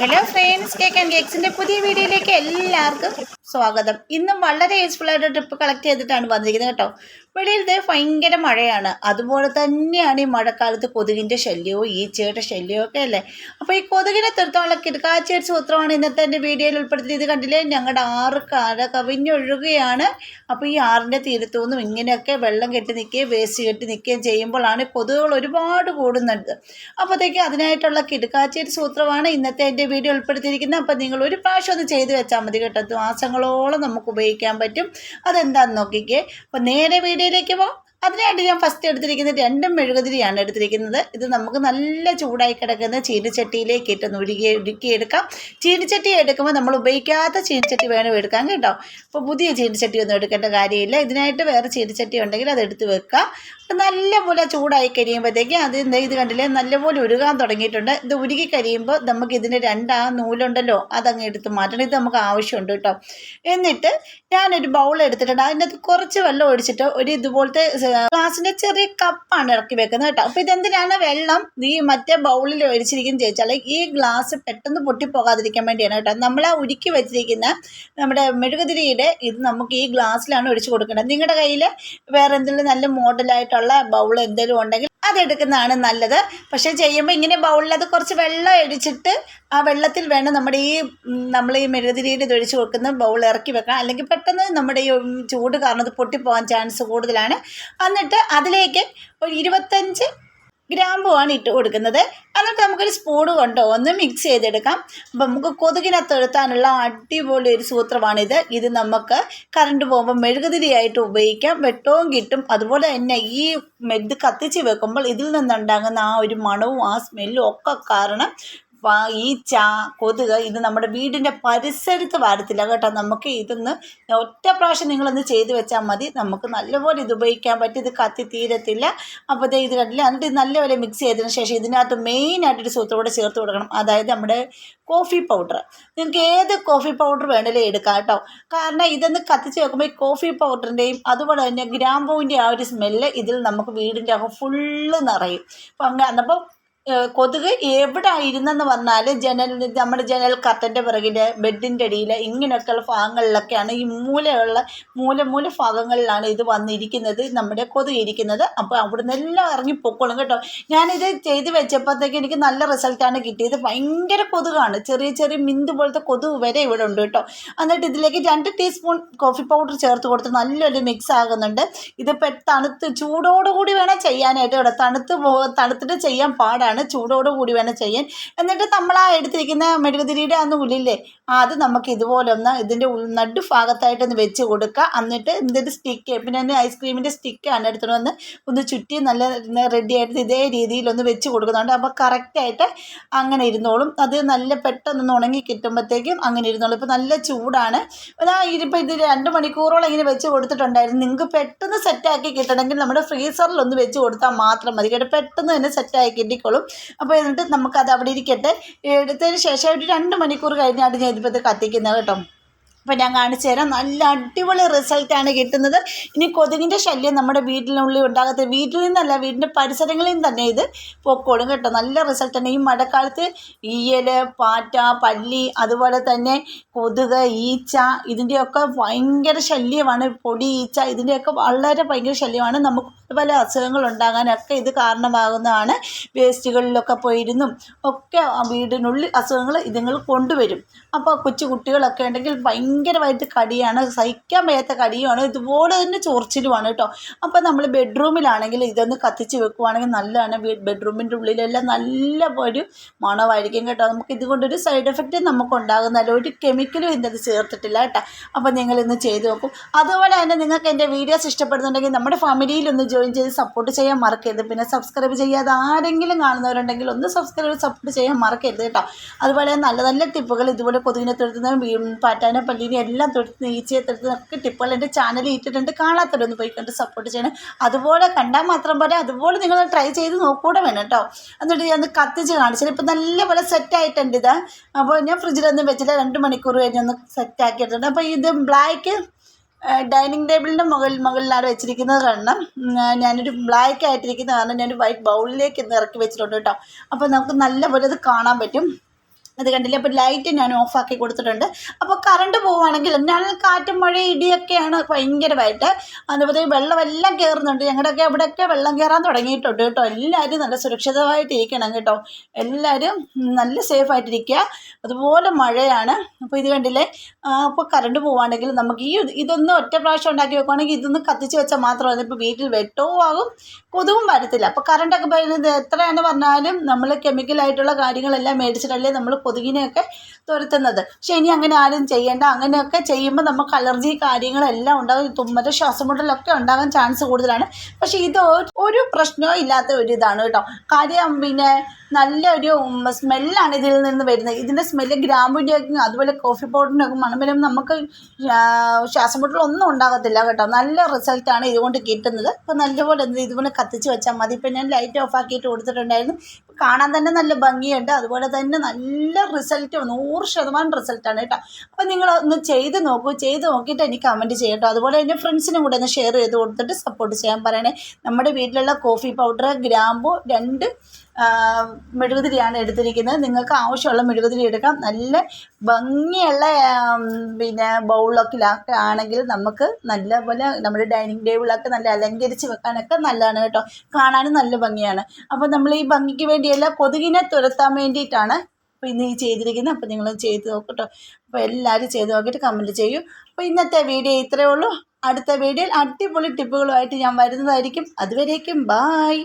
Hello friends cake and കേക്സിന്റെ പുതിയ വീഡിയോയിലേക്ക് എല്ലാവർക്കും സ്വാഗതം. ഇന്നും വളരെ യൂസ്ഫുൾ ആയിട്ട് ട്രിപ്പ് കളക്ട് ചെയ്തിട്ടാണ് വന്നിരിക്കുന്നത് കേട്ടോ. വെളിയിൽ ദേ ഭയങ്കര മഴയാണ്. അതുപോലെ തന്നെയാണ് ഈ മഴക്കാലത്ത് കൊതുകിന്റെ ശല്യവും ഈച്ചയുടെ ശല്യവും ഒക്കെ അല്ലേ? അപ്പോൾ ഈ കൊതുകിനെ തീർത്തോളം കിടക്കാച്ചയുടെ സൂത്രമാണ് ഇന്നത്തെ എന്റെ വീഡിയോയിൽ ഉൾപ്പെടുത്തി ഇത് കണ്ടില്ലേ? ഞങ്ങളുടെ ആറ് കര കവിഞ്ഞൊഴുകുകയാണ്. അപ്പോൾ ഈ ആറിന്റെ തീരത്തുനിന്നും ഇങ്ങനെയൊക്കെ വെള്ളം കെട്ടി നിൽക്കുകയും വേസ്റ്റ് കെട്ടി നിൽക്കുകയും ചെയ്യുമ്പോഴാണ് കൊതുകുകൾ ഒരുപാട് കൂടുന്നത്. അപ്പോഴത്തേക്ക് അതിനായിട്ടുള്ള കിടക്കാച്ചയുടെ സൂത്രമാണ് ഇന്നത്തെ എന്റെ വീഡിയോ ഉൾപ്പെടുത്തിയിരിക്കുന്നത്. അപ്പോൾ നിങ്ങൾ ഒരു പ്രാവശ്യം ഒന്ന് ചെയ്ത് വെച്ചാൽ മതി കേട്ടോ. മാസങ്ങളോളം നമുക്ക് ഉപയോഗിക്കാൻ പറ്റും. അതെന്താണെന്ന് നോക്കിക്കേ. അപ്പോൾ നേരെ डे लेके वो അതിനായിട്ട് ഞാൻ ഫസ്റ്റ് എടുത്തിരിക്കുന്നത് രണ്ടും മെഴുകുതിരിയാണ് എടുത്തിരിക്കുന്നത്. ഇത് നമുക്ക് നല്ല ചൂടായി കിടക്കുന്ന ചീനിച്ചട്ടിയിലേക്ക് ഇട്ടൊന്ന് ഉരുകി ഉരുക്കിയെടുക്കാം. ചീനിച്ചട്ടി എടുക്കുമ്പോൾ നമ്മൾ ഉപയോഗിക്കാത്ത ചീനിച്ചട്ടി വേണം എടുക്കാൻ കേട്ടോ. അപ്പോൾ പുതിയ ചീനിച്ചട്ടി ഒന്നും എടുക്കേണ്ട കാര്യമില്ല. ഇതിനായിട്ട് വേറെ ചീനിച്ചട്ടി ഉണ്ടെങ്കിൽ അത് എടുത്ത് വെക്കുക നല്ലപോലെ ചൂടായി കഴിയുമ്പോഴത്തേക്ക് അത് ഇത് കണ്ടില്ലേ നല്ലപോലെ ഉരുകാൻ തുടങ്ങിയിട്ടുണ്ട്. ഇത് ഉരുകി കഴിയുമ്പോൾ നമുക്ക് ഇതിന്റെ രണ്ട് ആ നൂലുണ്ടല്ലോ അതങ്ങ് എടുത്ത് മാറ്റണം. ഇത് നമുക്ക് ആവശ്യമുണ്ട് കേട്ടോ. എന്നിട്ട് ഞാനൊരു ബൗൾ എടുത്തിട്ടുണ്ട്. അതിന്റെ കുറച്ച് വെള്ളം ഒഴിച്ചിട്ട് ഒരു ഇതുപോലത്തെ ഗ്ലാസിന്റെ ചെറിയ കപ്പാണ് ഇറക്കി വെക്കുന്നത് കേട്ടോ. അപ്പൊ ഇതെന്തിനാണ് വെള്ളം നീ മറ്റേ ബൗളിൽ ഒഴിച്ചിരിക്കുന്നത് ചോദിച്ചാൽ ഈ ഗ്ലാസ് പെട്ടെന്ന് പൊട്ടിപ്പോകാതിരിക്കാൻ വേണ്ടിയാണ് കേട്ടോ. നമ്മൾ ആ ഉരുക്കി വെച്ചിരിക്കുന്ന നമ്മുടെ മെഴുകുതിരിയുടെ ഇത് നമുക്ക് ഈ ഗ്ലാസ്സിലാണ് ഒഴിച്ചു കൊടുക്കേണ്ടത്. നിങ്ങളുടെ കയ്യിൽ വേറെ എന്തെങ്കിലും നല്ല മോഡലായിട്ടുള്ള ബൗൾ എന്തെങ്കിലും ഉണ്ടെങ്കിൽ അതെടുക്കുന്നതാണ് നല്ലത്. പക്ഷേ ചെയ്യുമ്പോൾ ഇങ്ങനെ ബൗളിൽ അത് കുറച്ച് വെള്ളം ഒഴിച്ചിട്ട് ആ വെള്ളത്തിൽ വേണം നമ്മുടെ ഈ നമ്മൾ ഈ മെഴുകുതിരിയുടെ ഇത് ഒഴിച്ച് വെക്കുന്ന ബൗൾ ഇറക്കി വെക്കാം അല്ലെങ്കിൽ പെട്ടെന്ന് നമ്മുടെ ഈ ചൂട് കാരണം അത് പൊട്ടിപ്പോകാൻ ചാൻസ് കൂടുതലാണ്. എന്നിട്ട് അതിലേക്ക് ഒരു ഇരുപത്തഞ്ച് ഗ്രാമ്പുമാണ് ഇട്ട് കൊടുക്കുന്നത്. എന്നിട്ട് നമുക്കൊരു സ്പൂൺ കൊണ്ടോ ഒന്ന് മിക്സ് ചെയ്തെടുക്കാം. അപ്പം നമുക്ക് കൊതുകിനെ എടുത്താനുള്ള അടിപൊളി ഒരു സൂത്രമാണിത്. ഇത് നമുക്ക് കറണ്ട് പോകുമ്പോൾ മെഴുകുതിരിയായിട്ട് ഉപയോഗിക്കാം. വെട്ടവും കിട്ടും. അതുപോലെ തന്നെ ഈ ഇത് കത്തിച്ച് വെക്കുമ്പോൾ ഇതിൽ നിന്നുണ്ടാകുന്ന ആ ഒരു മണവും ആ സ്മെല്ലും ഒക്കെ കാരണം ഈച്ച കൊതുക് ഇത് നമ്മുടെ വീടിന്റെ പരിസരത്ത് വരത്തില്ല കേട്ടോ. നമുക്ക് ഇതൊന്ന് ഒറ്റ പ്രാവശ്യം നിങ്ങളൊന്ന് ചെയ്ത് വെച്ചാൽ മതി. നമുക്ക് നല്ലപോലെ ഇത് ഉപയോഗിക്കാൻ പറ്റും. ഇത് കത്തി തീരത്തില്ല. അപ്പോൾ ഇത് കണ്ടില്ല. എന്നിട്ട് ഇത് നല്ലപോലെ മിക്സ് ചെയ്തതിന് ശേഷം ഇതിനകത്ത് മെയിനായിട്ടൊരു സൂത്രം കൂടെ ചേർത്ത് കൊടുക്കണം. അതായത് നമ്മുടെ കോഫി പൗഡർ നിങ്ങൾക്ക് ഏത് കോഫി പൗഡർ വേണമെങ്കിലും എടുക്കാം കേട്ടോ. കാരണം ഇതൊന്ന് കത്തിച്ച് വെക്കുമ്പോൾ ഈ കോഫി പൗഡറിന്റെയും അതുപോലെ തന്നെ ഗ്രാമ്പൂവിന്റെ ആ ഒരു സ്മെല്ല് ഇതിൽ നമുക്ക് വീടിന്റെ അകം ഫുള്ള് നിറയും. അപ്പം അങ്ങനെ അപ്പോൾ കൊതുക് എവിടെ ഇരുന്നെന്ന് വന്നാൽ ജനൽ നമ്മുടെ ജനൽ കർട്ടന്റെ പിറകിൽ ബെഡിന്റെ അടിയിൽ ഇങ്ങനെയൊക്കെയുള്ള ഭാഗങ്ങളിലൊക്കെയാണ് ഈ മൂലയുള്ള മൂല മൂല ഭാഗങ്ങളിലാണ് ഇത് വന്നിരിക്കുന്നത് നമ്മുടെ കൊതുക് ഇരിക്കുന്നത്. അപ്പോൾ അവിടെ നിന്നെല്ലാം ഇറങ്ങി പൊക്കോളും കേട്ടോ. ഞാനിത് ചെയ്ത് വെച്ചപ്പോഴത്തേക്ക് എനിക്ക് നല്ല റിസൾട്ടാണ് കിട്ടിയത്. ഭയങ്കര കൊതുകാണ്. ചെറിയ ചെറിയ മിന്ത് പോലത്തെ കൊതുക് വരെ ഇവിടെ ഉണ്ട് കേട്ടോ. എന്നിട്ട് ഇതിലേക്ക് രണ്ട് ടീസ്പൂൺ കോഫി പൗഡർ ചേർത്ത് കൊടുത്ത് നല്ലൊരു മിക്സ് ആകുന്നുണ്ട്. ഇത് പെ തണുത്ത് ചൂടോടുകൂടി വേണം ചെയ്യാനായിട്ട് ഇവിടെ തണുത്ത് തണുത്തിട്ട് ചെയ്യാൻ പാടാണ്. ചൂടോടുകൂടി വേണം ചെയ്യാൻ. എന്നിട്ട് നമ്മൾ ആ എടുത്തിരിക്കുന്ന മെഴുകുതിരിയുടെ ആ അത് നമുക്ക് ഇതുപോലെ ഒന്ന് ഇതിന്റെ നടു ഭാഗത്തായിട്ടൊന്ന് വെച്ച് കൊടുക്കുക എന്നിട്ട് ഇതിന്റെ സ്റ്റിക്ക് പിന്നെ തന്നെ ഐസ്ക്രീമിന്റെ സ്റ്റിക്കാണ് എടുത്തിട്ട് വന്ന് ഒന്ന് ചുറ്റി നല്ല റെഡി ആയിട്ട് ഇതേ രീതിയിലൊന്ന് വെച്ച് കൊടുക്കുന്നുണ്ട്. അപ്പോൾ കറക്റ്റായിട്ട് അങ്ങനെ ഇരുന്നോളും. അത് നല്ല പെട്ടെന്ന് ഉണങ്ങി കിട്ടുമ്പോഴത്തേക്കും അങ്ങനെ ഇരുന്നോളും. ഇപ്പോൾ നല്ല ചൂടാണ്. ഇപ്പോൾ ഇത് രണ്ട് മണിക്കൂറോളം ഇങ്ങനെ വെച്ച് കൊടുത്തിട്ടുണ്ടായിരുന്നു. നിങ്ങൾക്ക് പെട്ടെന്ന് സെറ്റാക്കി കിട്ടണമെങ്കിൽ നമ്മുടെ ഫ്രീസറിൽ ഒന്ന് വെച്ച് കൊടുത്താൽ മാത്രം മതി. കേട്ടോ പെട്ടെന്ന് തന്നെ സെറ്റാക്കി കിട്ടിക്കോളും. അപ്പോൾ എന്നിട്ട് നമുക്കത് അവിടെ ഇരിക്കട്ടെ. എടുത്തതിന് ശേഷം ഒരു രണ്ട് മണിക്കൂർ കഴിഞ്ഞാണ് ഞാൻ കത്തിക്കുന്ന കത്തിക്കുന്നത് കേട്ടോ. അപ്പോൾ ഞാൻ കാണിച്ചു തരാം. നല്ല അടിപൊളി റിസൾട്ടാണ് കിട്ടുന്നത്. ഇനി കൊതുകിന്റെ ശല്യം നമ്മുടെ വീട്ടിനുള്ളിൽ ഉണ്ടാകാത്ത വീട്ടിൽ നിന്നല്ല വീടിന്റെ പരിസരങ്ങളിൽ നിന്ന് തന്നെ ഇത് പൊക്കോളും കേട്ടോ. നല്ല റിസൾട്ടാണ് ഈ മഴക്കാലത്ത് ഈയൽ പാറ്റ പല്ലി അതുപോലെ തന്നെ കൊതുക് ഈച്ച ഇതിന്റെയൊക്കെ ഭയങ്കര ശല്യമാണ്. പൊടി ഈച്ച ഇതിന്റെയൊക്കെ വളരെ ഭയങ്കര ശല്യമാണ്. നമുക്ക് പല അസുഖങ്ങൾ ഉണ്ടാകാനൊക്കെ ഇത് കാരണമാകുന്നതാണ്. വേസ്റ്റുകളിലൊക്കെ പോയിരുന്നും ഒക്കെ വീടിനുള്ളിൽ അസുഖങ്ങൾ ഇതുങ്ങൾ കൊണ്ടുവരും. അപ്പോൾ കൊച്ചു കുട്ടികളൊക്കെ ഉണ്ടെങ്കിൽ ഭയങ്കരമായിട്ട് കടിയാണ് സഹിക്കാൻ വയ്യാത്ത കടിയുമാണ് ഇതുപോലെ തന്നെ ചൊറിച്ചിലുമാണ് കേട്ടോ. അപ്പോൾ നമ്മൾ ബെഡ്റൂമിലാണെങ്കിൽ ഇതൊന്ന് കത്തിച്ച് വെക്കുവാണെങ്കിൽ നല്ലതാണ്. ബെഡ്റൂമിന്റെ ഉള്ളിലെല്ലാം നല്ല ഒരു മണമായിരിക്കും കേട്ടോ. നമുക്ക് ഇതുകൊണ്ടൊരു സൈഡ് എഫക്റ്റ് നമുക്ക് ഉണ്ടാകുന്നില്ല ഒരു കെമിക്കലും ഇതിനകത്ത് ചേർത്തിട്ടില്ല കേട്ടോ. അപ്പോൾ നിങ്ങൾ ഇന്ന് ചെയ്തു നോക്കും. അതുപോലെ തന്നെ നിങ്ങൾക്ക് എന്റെ വീഡിയോസ് ഇഷ്ടപ്പെടുന്നുണ്ടെങ്കിൽ നമ്മുടെ ഫാമിലിയിൽ ഒന്ന് ജോയിൻ ചെയ്ത് സപ്പോർട്ട് ചെയ്യാൻ മറക്കരുത്. പിന്നെ സബ്സ്ക്രൈബ് ചെയ്യാതെ ആരെങ്കിലും കാണുന്നവരുണ്ടെങ്കിൽ ഒന്ന് സബ്സ്ക്രൈബ് സപ്പോർട്ട് ചെയ്യാൻ മറക്കരുത് കേട്ടോ. അതുപോലെ നല്ല നല്ല ടിപ്പുകൾ ഇതുപോലെ കൊതുകിനെ തൊഴുത്തുന്ന പാറ്റാനെ പല്ലീനെ എല്ലാം തൊടുത്ത് ഈച്ചയെ നമുക്ക് ടിപ്പുകൾ എന്റെ ചാനൽ ഇട്ടിട്ടുണ്ട്. കാണാത്തവരൊന്ന് പോയി കണ്ട് സപ്പോർട്ട് ചെയ്യണം. അതുപോലെ കണ്ടാൽ മാത്രം പോലെ അതുപോലെ നിങ്ങൾ ട്രൈ ചെയ്ത് നോക്കൂടെ വേണം കേട്ടോ. എന്നിട്ട് ഞാൻ കത്തിച്ച് കാണിച്ചത് ഇപ്പം നല്ലപോലെ സെറ്റായിട്ടുണ്ട് ഇത്. അപ്പോൾ ഞാൻ ഫ്രിഡ്ജിലൊന്നും വെച്ചില്ല രണ്ട് മണിക്കൂർ കഴിഞ്ഞൊന്ന് സെറ്റാക്കി എടുത്തിട്ടുണ്ട്. അപ്പോൾ ഇത് ബ്ലാക്ക് ഡൈനിങ് ടേബിളിന്റെ മുകളിൽ മുകളിലാണ് വെച്ചിരിക്കുന്നത് കാരണം ഞാനൊരു ബ്ലാക്ക് ആയിട്ടിരിക്കുന്ന കാരണം ഞാനൊരു വൈറ്റ് ബൗളിലേക്ക് ഇന്ന് ഇറക്കി വെച്ചിട്ടുണ്ട് കേട്ടോ. അപ്പോൾ നമുക്ക് നല്ലപോലെ അത് കാണാൻ പറ്റും. അത് കണ്ടില്ലേ? അപ്പോൾ ലൈറ്റ് ഞാൻ ഓഫാക്കി കൊടുത്തിട്ടുണ്ട്. അപ്പോൾ കറണ്ട് പോവുകയാണെങ്കിൽ ഞാൻ കാറ്റും മഴ ഇടിയൊക്കെയാണ് ഭയങ്കരമായിട്ട്. അതുപോലെ വെള്ളമെല്ലാം കയറുന്നുണ്ട് ഞങ്ങളുടെയൊക്കെ അവിടെയൊക്കെ വെള്ളം കയറാൻ തുടങ്ങിയിട്ടുണ്ട് കേട്ടോ. എല്ലാവരും നല്ല സുരക്ഷിതമായിട്ട് ഇരിക്കണം കേട്ടോ. എല്ലാവരും നല്ല സേഫായിട്ടിരിക്കുക അതുപോലെ മഴയാണ്. അപ്പോൾ ഇത് കണ്ടില്ലേ? അപ്പോൾ കറണ്ട് പോവുകയാണെങ്കിൽ നമുക്ക് ഈ ഇതൊന്ന് ഒറ്റ പ്രാവശ്യം ഉണ്ടാക്കി വെക്കുകയാണെങ്കിൽ ഇതൊന്ന് കത്തിച്ച് വെച്ചാൽ മാത്രമല്ല ഇപ്പോൾ വീട്ടിൽ വെട്ടവും ആകും. കൊതുകും വരത്തില്ല. അപ്പോൾ കറണ്ടൊക്കെ വരുന്നത് എത്രയാണ് പറഞ്ഞാലും നമ്മൾ കെമിക്കലായിട്ടുള്ള കാര്യങ്ങളെല്ലാം മേടിച്ചിട്ടല്ലേ നമ്മൾ കൊതുകിനെയൊക്കെ തുരത്തുന്നത്. പക്ഷെ ഇനി അങ്ങനെ ആരും ചെയ്യേണ്ട. അങ്ങനെയൊക്കെ ചെയ്യുമ്പോൾ നമുക്ക് അലർജി കാര്യങ്ങളെല്ലാം ഉണ്ടാകും തുമ്മൽ ശ്വാസമുട്ടലൊക്കെ ഉണ്ടാകാൻ ചാൻസ് കൂടുതലാണ്. പക്ഷേ ഇത് ഒരു- പ്രശ്നവും ഇല്ലാത്ത ഒരു ഇതാണ് കേട്ടോ. കാര്യം പിന്നെ നല്ലൊരു സ്മെല്ലാണ് ഇതിൽ നിന്ന് വരുന്നത്. ഇതിന്റെ സ്മെല്ല് ഗ്രാമ്പിന്റെയൊക്കെ അതുപോലെ കോഫി പൗഡറിന്റെയൊക്കെ മണം വരുമ്പോൾ നമുക്ക് ശ്വാസമുട്ടലൊന്നും ഉണ്ടാകത്തില്ല കേട്ടോ. നല്ല റിസൾട്ടാണ് ഇതുകൊണ്ട് കിട്ടുന്നത്. അപ്പോൾ നല്ലപോലെ ഇതുപോലെ കത്തിച്ച് വെച്ചാൽ മതി. ഇപ്പം ഞാൻ ലൈറ്റ് ഓഫ് ആക്കിയിട്ട് കൊടുത്തിട്ടുണ്ടായിരുന്നു. കാണാൻ തന്നെ നല്ല ഭംഗിയുണ്ട്. അതുപോലെ തന്നെ നല്ല റിസൾട്ട് നൂറ് ശതമാനം റിസൾട്ടാണ് കേട്ടോ. അപ്പോൾ നിങ്ങൾ ഒന്ന് ചെയ്ത് നോക്കൂ. ചെയ്ത് നോക്കിയിട്ട് എനിക്ക് കമന്റ് ചെയ്യട്ടോ അതുപോലെ എന്റെ ഫ്രണ്ട്സിനും കൂടെ ഒന്ന് ഷെയർ ചെയ്ത് കൊടുത്തിട്ട് സപ്പോർട്ട് ചെയ്യാൻ പറയണേ. നമ്മുടെ വീട്ടിലുള്ള കോഫി പൗഡർ ഗ്രാമ്പു രണ്ട് മെഴുകുതിരിയാണ് എടുത്തിരിക്കുന്നത്. നിങ്ങൾക്ക് ആവശ്യമുള്ള മെഴുകുതിരി എടുക്കാം. നല്ല ഭംഗിയുള്ള പിന്നെ ബൗളൊക്കെ ആണെങ്കിൽ നമുക്ക് നല്ല പോലെ നമ്മുടെ ഡൈനിങ് ടേബിളൊക്കെ നല്ല അലങ്കരിച്ച് വെക്കാനൊക്കെ നല്ലതാണ് കേട്ടോ. കാണാനും നല്ല ഭംഗിയാണ്. അപ്പോൾ നമ്മൾ ഈ ഭംഗിക്ക് വേണ്ടിയല്ല കൊതുകിനെ തുരത്താൻ വേണ്ടിയിട്ടാണ് അപ്പോൾ ഇന്ന് ഈ ചെയ്തിരിക്കുന്നത് അപ്പോൾ നിങ്ങൾ ചെയ്ത് നോക്കട്ടോ. അപ്പോൾ എല്ലാവരും ചെയ്ത് നോക്കിയിട്ട് കമന്റ് ചെയ്യൂ. അപ്പോൾ ഇന്നത്തെ വീഡിയോ ഇത്രയേ ഉള്ളൂ. അടുത്ത വീഡിയോയിൽ അടിപൊളി ടിപ്പുകളുമായിട്ട് ഞാൻ വരുന്നതായിരിക്കും. അതുവരേക്കും ബായ്